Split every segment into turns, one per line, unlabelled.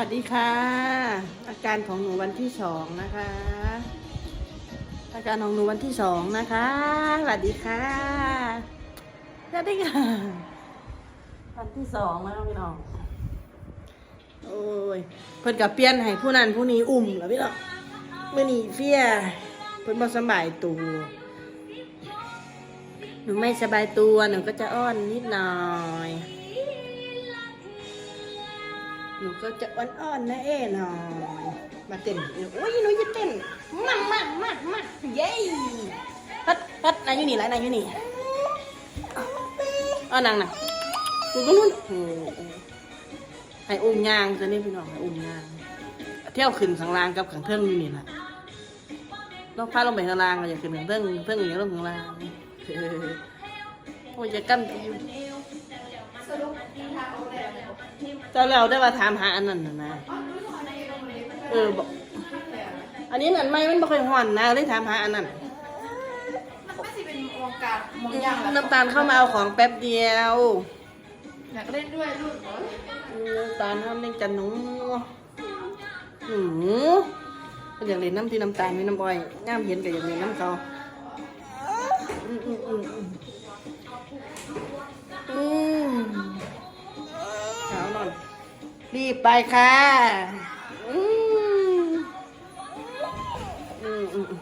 วัสดีค่ะ อาการของหนูวันที่สองนะคะ อาการของหนูวันที่สองนะคะสวัสดีค่ะสวัสดีค่ะวันที่สองแล้วพี่น้องโอ้ยเพิ่นกับเปลี่ยนให้ผู้นั้นผู้นี้อุ่มแล้วพี่น้องมื่อนี้เฟี้ยเพิ่นบ่สบายตัวหนูไม่สบายตัวหนูก็จะอ้อนนิดหน่อย นูก็จะอ่อนๆนะเอ๋หน่อยมาเต้นโอ้ยหนูจะเต้นมามามามาเย้พัดพัดนายอยู่นี่แล้วนายอยู่นี่เอานางน่ะดูตรงนู้นโอ้โหให้อุ้มยางจะนี่พี่น้องให้อุ้มยาง เที่ยวขึ้นข้างล่างกับข้างเทิงอยู่นี่แหละลองพาลงไปข้างล่างก็อย่าขึ้นข้างเทิงเทิงอย่างลงข้างล่างเออโอ้ยจะกั้นไปอยู่ เจ้าแล้วได้มาถามหาอันนั้นน่ะนะเออบอกอันนี้นั่นไม่มันบ่ค่อยห่อนนะเลยถามหาอันนั้น
มันไม่สิเป็นวงการมองยางแล้ว
น้ำตาลเข้ามาเอาของแป๊บเดียว
อยากเล่นด้วยลูกเหรอ
น้ำตาลห้ามเล่นกันหนูหือก็อยากเล่นน้ำที่น้ำตาลไม่น้ำบอยย่ามเห็นก็อยากเล่นน้ำเขา รีบไปค่ะอืมอืมอืมอืม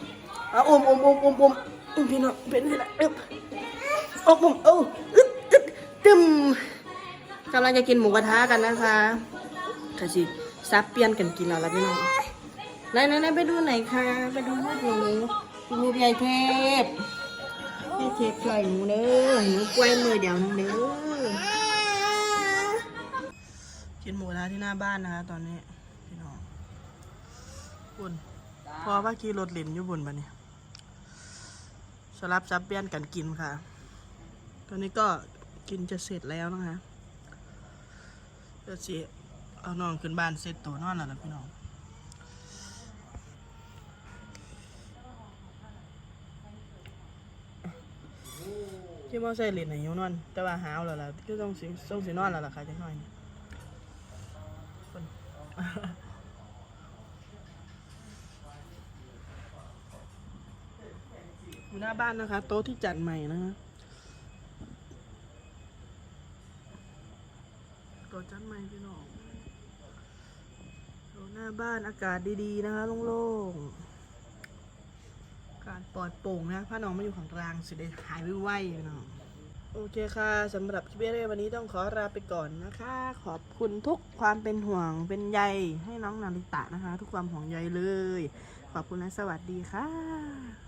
เอาอุ้มอุ้มอุ้มอุ้มอุ้มอุ้มพี่น้องเป็นที่ไหนอึ๊บอุ้มอุ้มเอ้อึ๊ดอึ๊ดตึมกำลังจะกินหมูกระทะกันนะคะกะสิซับเปลี่ยนกันกินแล้วล่ะพี่น้องไหนไหนไหนไปดูไหนคะไปดูรูปหนูรูปใหญ่เทพพี่เทพใส่หนูเด้อหนูกล้วยมือเดียวนึงเด้อ นะทะที่หน้าบ้านนะคะ ตอนนี้พี่น้องบุญพอว่าขี่รถเล่นอยู่บุญปะเนี่ยสลับซับเปลี่ยนกันกินค่ะ ตอนนี้ก็กินจะเสร็จแล้วนะคะเดี๋ยวสิเอานองขึ้นบ้านเสร็จตัวนอนแล้วล่ะพี่น้องที่มอใส่เหรียญไหนอยู่นอน แต่ว่าหาวแล้วล่ะก็ต้องสิต้องสินอนแล้วล่ะค่ะจังหน่อยนี่เพิ่น อยู่หน้าบ้านนะคะ โต๊ะที่จัดใหม่นะคะตัวจันใหม่พี่น้องดูหน้าบ้านอากาศดีๆนะคะโล่งๆกาศปลอดโปร่งนะพ่อน้องมาอยู่ข้างกลางสิได้หายไวๆพี่น้อง อเคค่ะสำหรับคลิปวิดีโอวันนี้ต้องขอลาไปก่อนนะคะ ขอบคุณทุกความเป็นห่วงเป็นใยให้น้องนาริตะนะคะ ทุกความห่วงใยเลย ขอบคุณและสวัสดีค่ะ